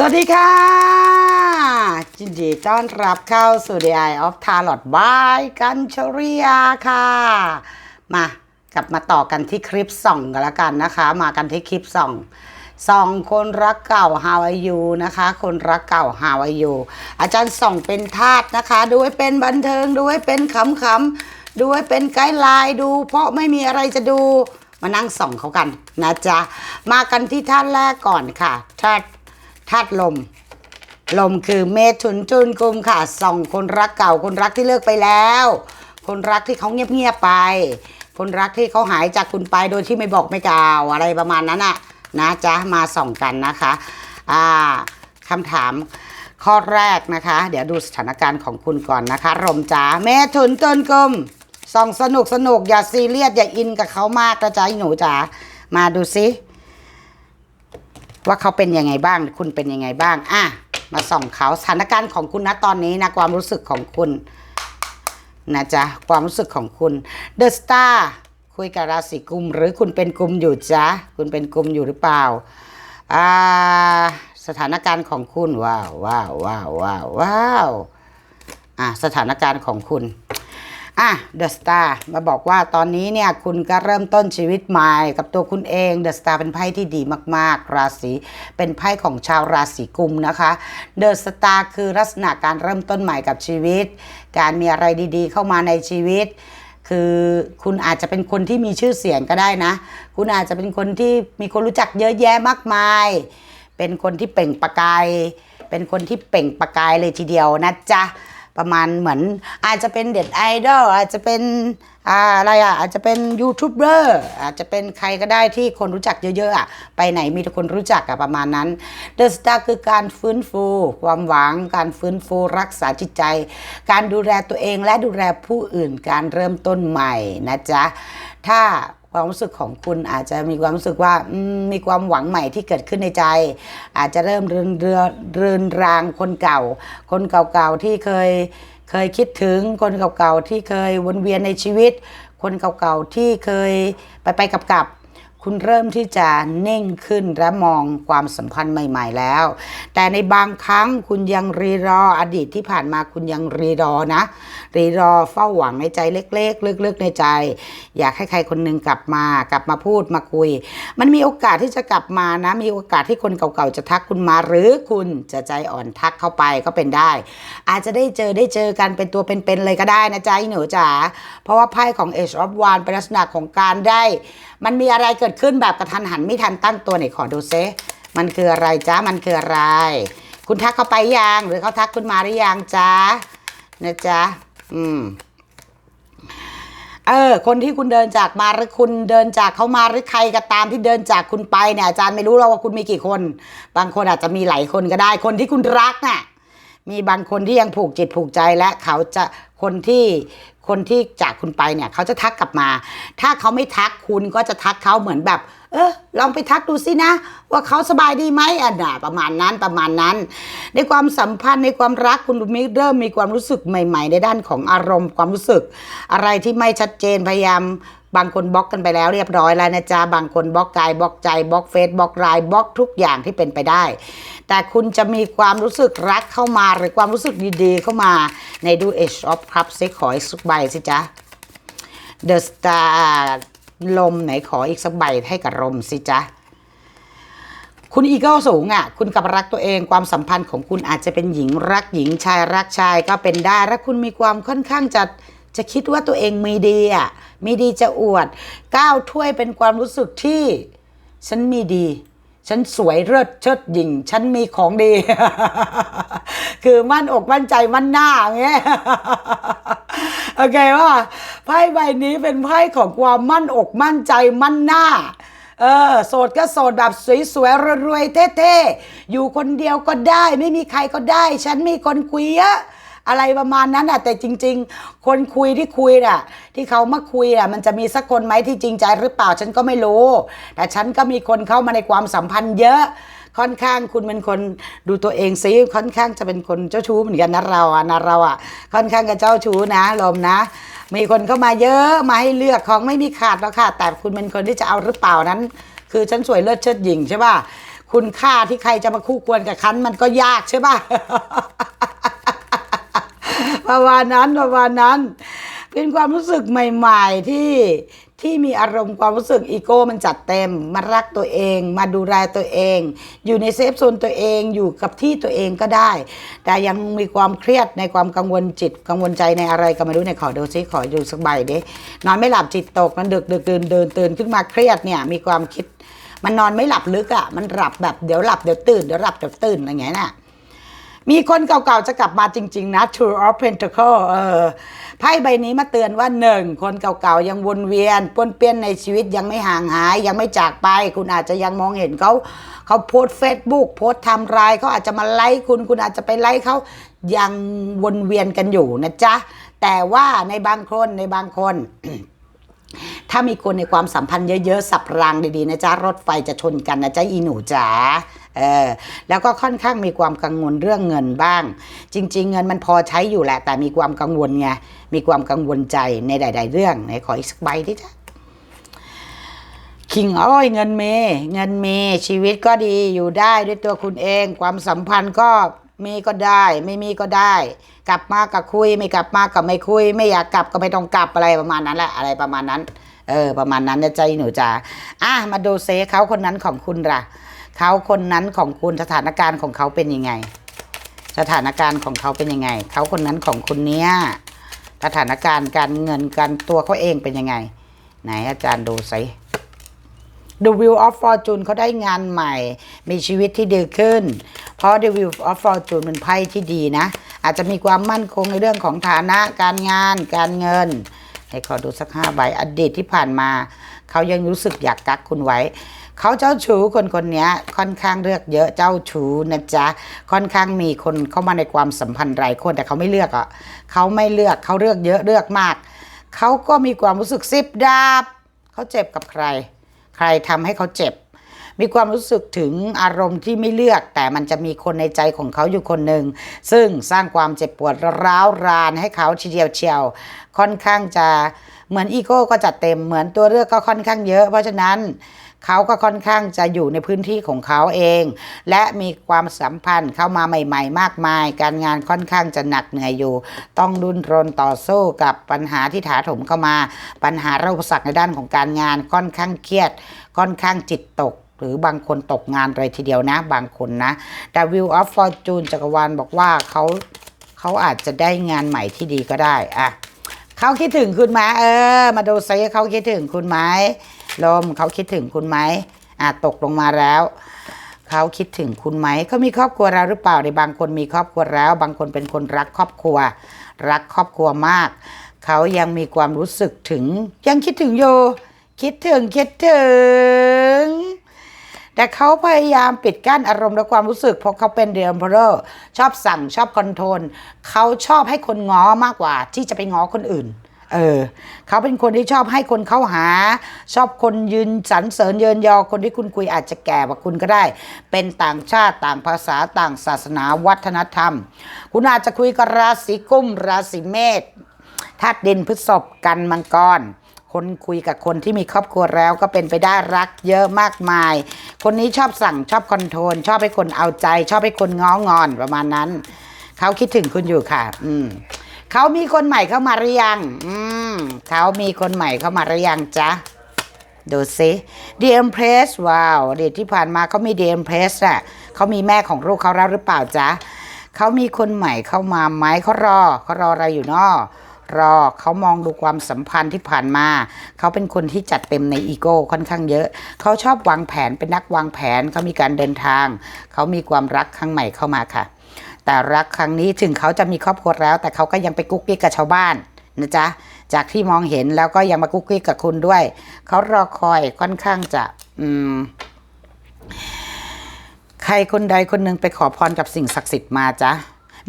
สวัสดีค่ะยินดีต้อนรับเข้าสู่ The Eye of Tarot by กันชริยาค่ะ มากลับมาต่อกันที่คลิปส่องกันแล้วกันนะคะ มากันที่คลิปส่องส่องคนรักเก่า How are you นะคะ คนรักเก่า How are you อาจารย์ส่องเป็นทาสนะคะ ดูให้เป็นบันเทิงดูให้เป็นขำๆดูให้เป็นไกด์ไลน์ดู เพราะไม่มีอะไรจะดูมานั่งส่องเขากันนะจ๊ะมากันที่ท่านแรกก่อนค่ะธาตุ ธาตุลม ลมคือเมถุนจุนกุมค่ะส่องคนรักเก่าคนรักที่เลิกไปแล้ว คนรักที่เขาเงียบๆไป คนรักที่เขาหายจากคุณไปโดยที่ไม่บอกไม่กล่าวอะไรประมาณนั้นอะนะจ๊ะมาส่องกันนะคะอ่าคำถามข้อแรกนะคะ เดี๋ยวดูสถานการณ์ของคุณก่อนนะคะลมจ๋าเมถุนจุนกุมส่องสนุกสนุกอย่าซีเรียสอย่าอินกับเขามากนะจ๊ะหนูจ๋ามาดูซิ ว่าเขาเป็นยังไงบ้าง คุณเป็นยังไงบ้าง อะ มาส่องเขาสถานการณ์ของคุณนะตอนนี้นะความรู้สึกของคุณนะจ๊ะความรู้สึกของคุณเดอะสตาร์คุยกับราศีกุม หรือคุณเป็นกุมอยู่จ๊ะคุณเป็นกุมอยู่หรือเปล่าอ่าสถานการณ์ของคุณว้าวว้าวว้าวว้าวว้าวอะสถานการณ์ของคุณ อะเดอะสตาร์มาบอกว่าตอนนี้เนี่ยคุณก็เริ่มต้นชีวิตใหม่กับตัวคุณเองเดอะสตาร์เป็นไพ่ที่ดีมาก ๆ ราศีเป็นไพ่ของชาวราศีกุมนะคะเดอะสตาร์คือลักษณะการเริ่มต้นใหม่กับชีวิต การมีอะไรดีๆ เข้ามาในชีวิต คือคุณอาจจะเป็นคนที่มีชื่อเสียงก็ได้นะ คุณอาจจะเป็นคนที่มีคนรู้จักเยอะแยะมากมาย เป็นคนที่เปล่งประกาย เป็นคนที่เปล่งประกายเลยทีเดียวนะจ๊ะ ประมาณเหมือนอาจจะเป็นเด็ดไอดอลอาจจะเป็นอะไรอะอาจจะเป็นยูทูบเบอร์อาจจะเป็นใครก็ได้ที่คนรู้จักเยอะๆอะไปไหนมีแต่คนรู้จักอะประมาณนั้นเดอะสตาร์คือการฟื้นฟู ความหวัง การฟื้นฟูรักษาจิตใจ การดูแลตัวเองและดูแลผู้อื่นการเริ่มต้นใหม่นะจ๊ะถ้า ความรู้สึกของคุณอาจจะมีความรู้สึกว่ามีความหวังใหม่ที่เกิดขึ้นในใจ อาจจะเริ่มเรือนเรือเรือนรางคนเก่า คนเก่าๆที่เคยเคยคิดถึงคนเก่าๆที่เคยวนเวียนในชีวิต คนเก่าๆที่เคยไปไปกับกับ คุณเริ่มที่จะเน่งขึ้นและมองความสัมพันธ์ใหม่ ๆ แล้ว แต่ในบางครั้งคุณยังรีรออดีตที่ผ่านมาคุณยังรีรอนะ รีรอเฝ้าหวังในใจเล็ก ๆ ลึกๆในใจ อยากให้ใครคนหนึ่งกลับมากลับมาพูดมาคุย มันมีโอกาสที่จะกลับมานะ มีโอกาสที่คนเก่าๆจะทักคุณมา หรือคุณจะใจอ่อนทักเข้าไปก็เป็นได้ อาจจะได้เจอได้เจอกันเป็นตัวเป็นๆเลยก็ได้นะจ๊ะหนูจ๋าเพราะว่าไพ่ของ Age of One เป็นลักษณะของการได้มันมีอะไรเกิดขึ้นแบบกระทันหันไม่ทันตั้งตัวไหนขอดูเซมันคืออะไรจ๊ะมันคืออะไร คุณทักเข้าไปยังหรือเขาทักคุณมาหรือยังจ๊ะนะจ๊ะอืมเออคนที่คุณเดินจากมาหรือคุณเดินจากเขามาหรือใครก็ตามที่เดินจากคุณไปเนี่ยอาจารย์ไม่รู้หรอกว่าคุณมีกี่คน บางคนอาจจะมีหลายคนก็ได้ คนที่คุณรักน่ะ มีบางคนที่ยังผูกจิตผูกใจและเขาจะคนที่คนที่จากคุณไปเนี่ย เขาจะทักกลับมา ถ้าเขาไม่ทักคุณก็จะทักเขาเหมือนแบบ เออลองไปทักดูสินะ ว่าเขาสบายดีไหมอะนะประมาณนั้นประมาณนั้น ในความสัมพันธ์ในความรักคุณมีเริ่มมีความรู้สึกใหม่ ๆ ในด้านของอารมณ์ความรู้สึก อะไรที่ไม่ชัดเจนพยายาม บางคนบล็อกกันไปแล้วเรียบร้อยแล้วนะจ๊ะบางคนบล็อกกายบล็อกใจบล็อกเฟซบล็อกไลน์บล็อกทุกอย่างที่เป็นไปได้ แต่คุณจะมีความรู้สึกรักเข้ามาหรือความรู้สึกดีๆ เข้ามาในดู Age of Cups ซิขออีกสักใบสิจ๊ะ The Star ลมไหนขออีกสักใบให้กับลมสิจ๊ะคุณอีเกิลสูงอะ คุณกับรักตัวเองความสัมพันธ์ของคุณอาจจะเป็นหญิงรักหญิงชายรักชายก็เป็นได้และคุณมีความค่อนข้างจะ จะคิดว่าตัวเองมีดีอะมีดีจะอวดก้าวถ้วยเป็นความรู้สึกที่ ฉันมีดี ฉันสวยเลิศเชิดหญิงฉันมีของดี คือมั่นอกมั่นใจมั่นหน้าอย่างเงี้ยโอเคว่าไพ่ใบนี้เป็นไพ่ของความมั่นอกมั่นใจมั่นหน้าเออโสดก็โสดแบบสวยๆรวยๆเท่ๆอยู่คนเดียวก็ได้ ไม่มีใครก็ได้ ฉันมีคนคุยเยอะ อะไรประมาณนั้นอะแต่จริง ๆ คนคุยที่คุยน่ะที่เขามาคุยอะมันจะมีสักคนไหมที่จริงใจหรือเปล่าฉันก็ไม่รู้ แต่ฉันก็มีคนเข้ามาในความสัมพันธ์เยอะค่อนข้างคุณเป็นคนดูตัวเองซิค่อนข้างจะเป็นคนเจ้าชู้เหมือนกันนะเราอะนะเราอะค่อนข้างจะเจ้าชู้นะลมนะ มีคนเข้ามาเยอะมาให้เลือกของไม่มีขาดหรอกค่ะ แต่คุณเป็นคนที่จะเอาหรือเปล่านั้น คือฉันสวยเลิศเชิดหญิงใช่ป่ะคุณค่าที่ใครจะมาคู่ควรกับคันมันก็ยากใช่ป่ะ ประมาณนั้นประมาณนั้น เป็นความรู้สึกใหม่ ๆ ที่ที่มีอารมณ์ความรู้สึกอีโก้มันจัดเต็ม มารักตัวเอง มาดูแลตัวเอง อยู่ในเซฟโซนตัวเองอยู่กับที่ตัวเองก็ได้ แต่ยังมีความเครียดในความกังวลจิตกังวลใจในอะไรก็ไม่รู้ในขอดูซิขอดูสักใบดินอนไม่หลับจิตตกมันดึกดึกเดินเดินตื่นขึ้นมาเครียดเนี่ยมีความคิด มันนอนไม่หลับลึกอะ่ะมันหลับแบบเดี๋ยวหลับเดี๋ยวตื่นเดี๋ยวหลับเดี๋ยวตื่นอะไรอย่างเงี้ยน่ะ มีคนเก่าๆจะกลับมาจริง ๆ นะ Two of Pentacle เออไพ่ใบนี้มาเตือนว่าหนึ่งคนเก่าๆยังวนเวียนป้วนเปี้ยนในชีวิตยังไม่ห่างหาย ยังไม่จากไป คุณอาจจะยังมองเห็นเขาเขาโพสเฟซบุ๊กโพสทำรายเขาอาจจะมาไลค์คุณคุณอาจจะไปไลค์เขายังวนเวียนกันอยู่นะจ๊ะ แต่ว่าในบางคนในบางคนถ้ามีคนในความสัมพันธ์เยอะๆ สับรางดีๆ นะจ๊ะ รถไฟจะชนกันนะจ๊ะ อีหนูจ๋า เออแล้วก็ค่อนข้างมีความกังวลเรื่องเงินบ้าง จริง ๆ เงินมันพอใช้อยู่แหละ แต่มีความกังวลไงมีความกังวลใจในใดๆเรื่องไหนขออีกสักใบดิจ้ะคิงอ้อยเงินเม เงินเม ชีวิตก็ดีอยู่ได้ด้วยตัวคุณเอง ความสัมพันธ์ก็มีก็ได้ ไม่มีก็ได้ กลับมาก็คุย ไม่กลับมาก็ไม่คุย ไม่อยากกลับก็ไม่ต้องกลับอะไรประมาณนั้นแหละอะไรประมาณนั้น เออ ประมาณนั้นนะใจหนูจ๋าอะมาดูเซเขาคนนั้นของคุณล่ะ เขาคนนั้นของคุณสถานการณ์ของเขาเป็นยังไง สถานการณ์ของเขาเป็นยังไง เขาคนนั้นของคุณเนี้ยสถานการณ์การเงินการตัวเขาเองเป็นยังไง ไหนอาจารย์ดูสิ The Wheel of Fortune เขาได้งานใหม่ มีชีวิตที่ดีขึ้น เพราะ The Wheel of Fortune เป็นไพ่ที่ดีนะ อาจจะมีความมั่นคงในเรื่องของฐานะการงาน การเงิน ให้ขอดูสักห้าใบอดีตที่ผ่านมา เขายังรู้สึกอยากกักคุณไว้ เขาเจ้าชู้คนคนนี้ค่อนข้างเลือกเยอะเจ้าชู้นะจ๊ะค่อนข้างมีคนเข้ามาในความสัมพันธ์หลายคนแต่เขาไม่เลือกอะเขาไม่เลือกเขาเลือกเยอะเลือกมาก เขาก็มีความรู้สึกซิบดาบเขาเจ็บกับใคร ใครทำให้เขาเจ็บ มีความรู้สึกถึงอารมณ์ที่ไม่เลือก แต่มันจะมีคนในใจของเขาอยู่คนหนึ่ง ซึ่งสร้างความเจ็บปวดร้าวรานให้เขาทีเดียวเชียว ค่อนข้างจะเหมือนอีโก้ก็จัดเต็มเหมือนตัวเลือกก็ค่อนข้างเยอะ เพราะฉะนั้นเขาก็ค่อนข้างจะอยู่ในพื้นที่ของเขาเอง และมีความสัมพันธ์เข้ามาใหม่ ๆ มากมาย การงานค่อนข้างจะหนักเหนื่อยอยู่ ต้องดุนรนต่อสู้กับปัญหาที่ถาถมเข้ามา ปัญหาเราอุปสรรคในด้านของการงานค่อนข้างเครียด ค่อนข้างจิตตก หรือบางคนตกงานเลยทีเดียวนะ บางคนนะแต่ View of Fortune จักรวาลบอกว่าเขาเขาอาจจะได้งานใหม่ที่ดีก็ได้อะเขาคิดถึงคุณไหมเออ มาดูซิเขาคิดถึงคุณไหมลมเขาคิดถึงคุณไหมอะตกลงมาแล้วเขาคิดถึงคุณไหมเขามีครอบครัวแล้วหรือเปล่าในบางคนมีครอบครัวแล้ว บางคนเป็นคนรักครอบครัว รักครอบครัวมาก เขายังมีความรู้สึกถึง ยังคิดถึงอยู่คิดถึงคิดถึง แต่เขาพยายามปิดกั้นอารมณ์และความรู้สึก เพราะเขาเป็นเดียมเพอร์ชอบสั่งชอบคอนโทรลเขาชอบให้คนง้อมากกว่า ที่จะไปง้อคนอื่นเออเขาเป็นคนที่ชอบให้คนเข้าหา ชอบคนยืนสรรเสริญเยินยอคนที่คุณคุยอาจจะแก่กว่าคุณก็ได้ เป็นต่างชาติต่างภาษาต่างศาสนาวัฒนธรรม คุณอาจจะคุยกับราศีกุมราศีเมษธาตุดินพฤษภกันมังกร คนคุยกับคนที่มีครอบครัวแล้วก็เป็นไปได้รักเยอะมากมาย คนนี้ชอบสั่งชอบคอนโทรลชอบให้คนเอาใจ ชอบให้คนง้องอนประมาณนั้น เขาคิดถึงคุณอยู่ค่ะ อืมเขามีคนใหม่เข้ามาหรือยัง อืมเขามีคนใหม่เข้ามาหรือยังจ๊ะ ดูสิ The Empress ว้าวอดีที่ผ่านมาเขามี The Empress อะเขามีแม่ของลูกเขาแล้วหรือเปล่าจ๊ะเขามีคนใหม่เข้ามาไหมเขารอเขารออะไรอยู่เนาะ รอเขามองดูความสัมพันธ์ที่ผ่านมา เขาเป็นคนที่จัดเต็มในอีโก้ค่อนข้างเยอะ เขาชอบวางแผนเป็นนักวางแผนเขามีการเดินทาง เขามีความรักครั้งใหม่เข้ามาค่ะ แต่รักครั้งนี้ถึงเขาจะมีครอบครัวแล้ว แต่เขาก็ยังไปกุ๊กกิ๊กกับชาวบ้านนะจ๊ะจากที่มองเห็นแล้วก็ยังมากุ๊กกิ๊กกับคุณด้วย เขารอคอยค่อนข้างจะอืมใครคนใดคนหนึ่งไปขอพรกับสิ่งศักดิ์สิทธิ์มาจ๊ะ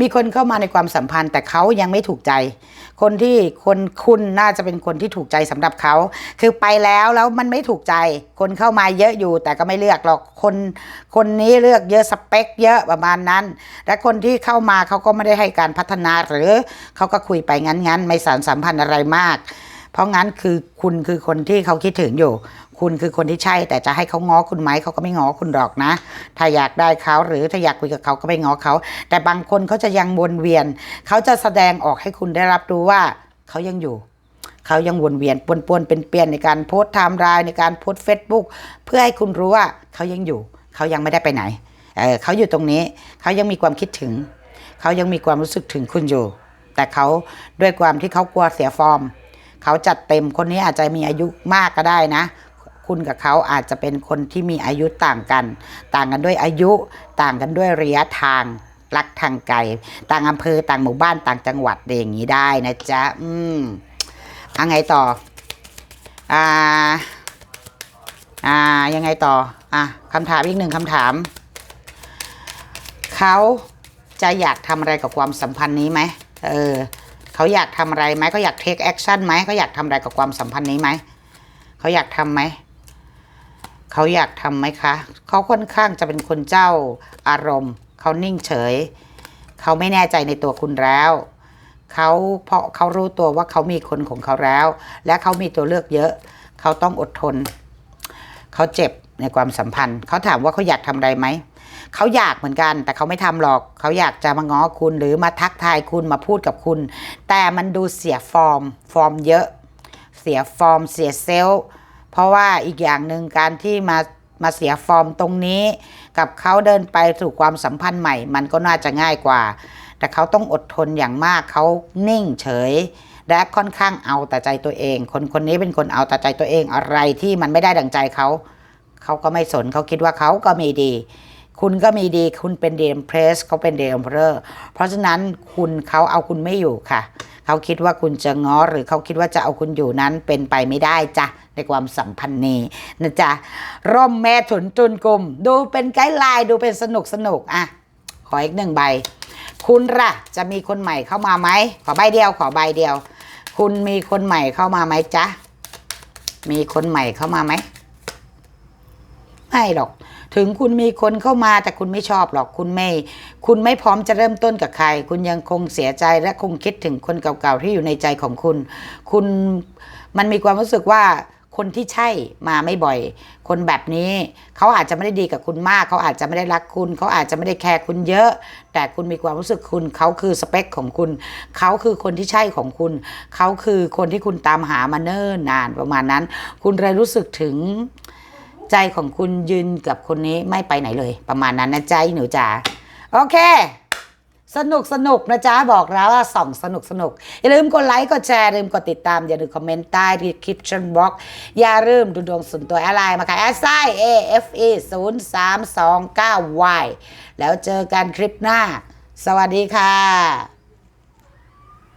มีคนเข้ามาในความสัมพันธ์แต่เขายังไม่ถูกใจ คนที่คนคุณน่าจะเป็นคนที่ถูกใจสำหรับเขา คือไปแล้วแล้วมันไม่ถูกใจ คนเข้ามาเยอะอยู่แต่ก็ไม่เลือกหรอกคนคนนี้เลือกเยอะสเปค เยอะประมาณนั้น และคนที่เข้ามาเขาก็ไม่ได้ให้การพัฒนาหรือเขาก็คุยไปงั้นๆ ไม่สารสัมพันธ์อะไรมาก เพราะงั้นคือคุณคือคนที่เขาคิดถึงอยู่ คุณคือคนที่ใช่ แต่จะให้เขาง้อคุณไหมเขาก็ไม่ง้อคุณหรอกนะ ถ้าอยากได้เขาหรือถ้าอยากคุยกับเขาก็ไปง้อเขา แต่บางคนเขาจะยังวนเวียน เขาจะแสดงออกให้คุณได้รับรู้ว่าเขายังอยู่เขายังวนเวียนปวนปนเป็นเปลี่ยนในการโพสต์ไทม์ไลน์ในการโพสต์เฟซบุ๊กเพื่อให้คุณรู้ว่าเขายังอยู่ เขายังไม่ได้ไปไหนเออเขาอยู่ตรงนี้เขายังมีความคิดถึง เขายังมีความรู้สึกถึงคุณอยู่ แต่เขาด้วยความที่เขากลัวเสียฟอร์ม เขาจัดเต็มคนนี้อาจจะมีอายุมากก็ได้นะ คุณกับเขาอาจจะเป็นคนที่มีอายุต่างกัน ต่างกันด้วยอายุต่างกันด้วยระยะทางรักทางไกล ต่างอำเภอต่างหมู่บ้านต่างจังหวัดอย่างนี้ได้นะจ๊ะอืมเอาไงต่ออ่าอ่ายังไงต่ออะคำถามอีกหนึ่งคำถามเขาจะอยากทำอะไรกับความสัมพันธ์นี้ไหมเออเขาอยากทำอะไรไหมเขาอยากเทคแอคชั่นไหมเขาอยากทำอะไรกับความสัมพันธ์นี้ไหมเขาอยากทำไหม เขาอยากทำไหมคะ เขาค่อนข้างจะเป็นคนเจ้าอารมณ์ เขานิ่งเฉย เขาไม่แน่ใจในตัวคุณแล้วเขาเพราะเขารู้ตัวว่าเขามีคนของเขาแล้ว และเขามีตัวเลือกเยอะ เขาต้องอดทน เขาเจ็บในความสัมพันธ์ เขาถามว่าเขาอยากทำอะไรไหม เขาอยากเหมือนกัน แต่เขาไม่ทำหรอก เขาอยากจะมาง้อคุณหรือมาทักทายคุณมาพูดกับคุณ แต่มันดูเสียฟอร์ม ฟอร์มเยอะ เสียฟอร์ม เสียเซลล์ เพราะว่าอีกอย่างหนึ่งการที่มามาเสียฟอร์มตรงนี้ กับเขาเดินไปสู่ความสัมพันธ์ใหม่ มันก็น่าจะง่ายกว่า แต่เขาต้องอดทนอย่างมากเขานิ่งเฉย และค่อนข้างเอาแต่ใจตัวเอง คนคนนี้เป็นคนเอาแต่ใจตัวเองอะไรที่มันไม่ได้ดังใจเขาเขาก็ไม่สนเขาคิดว่าเขาก็มีดี คุณก็มีดีคุณเป็นเดมเพรสเขาเป็นเดมเพอร์เพราะฉะนั้นคุณเขาเอาคุณไม่อยู่ค่ะ เขาคิดว่าคุณจะง้อหรือเขาคิดว่าจะเอาคุณอยู่นั้นเป็นไปไม่ได้จ้ะในความสัมพันธ์นี้นะจ๊ะร่มแม่ถุนจุนกลุ่ม ดูเป็นไกด์ไลน์ดูเป็นสนุกสนุกอะขออีกหนึ่งใบ คุณล่ะ จะมีคนใหม่เข้ามาไหมขอใบเดียวขอใบเดียว คุณมีคนใหม่เข้ามาไหมจ๊ะมีคนใหม่เข้ามาไหมไม่หรอก ถึงคุณมีคนเข้ามาแต่คุณไม่ชอบหรอกคุณไม่ คุณไม่พร้อมจะเริ่มต้นกับใคร คุณยังคงเสียใจและคงคิดถึงคนเก่าๆที่อยู่ในใจของคุณ คุณมันมีความรู้สึกว่าคนที่ใช่มาไม่บ่อย คนแบบนี้เขาอาจจะไม่ได้ดีกับคุณมาก เขาอาจจะไม่ได้รักคุณ เขาอาจจะไม่ได้แคร์คุณเยอะ แต่คุณมีความรู้สึกคุณ เขาคือสเปคของคุณ เขาคือคนที่ใช่ของคุณ เขาคือคนที่คุณตามหามาเนิ่นนานประมาณนั้น คุณเลยรู้สึกถึง ใจของคุณยืนกับคนนี้ไม่ไปไหนเลย ประมาณนั้นนะจ๊ะหนูจ๋าโอเค สนุกสนุกนะจ๊ะบอกแล้วว่าส่องสนุกสนุกอย่าลืมกดไลค์กดแชร์ลืมกดติดตาม อย่าลืมคอมเมนต์ใต้ที่คลิปชั่นบล็อกอย่าลืมดูดวงส่วนตัวอะไรมาค่ะแอสไซ AFE 0 3 2 9 Y แล้วเจอกันคลิปหน้า สวัสดีค่ะ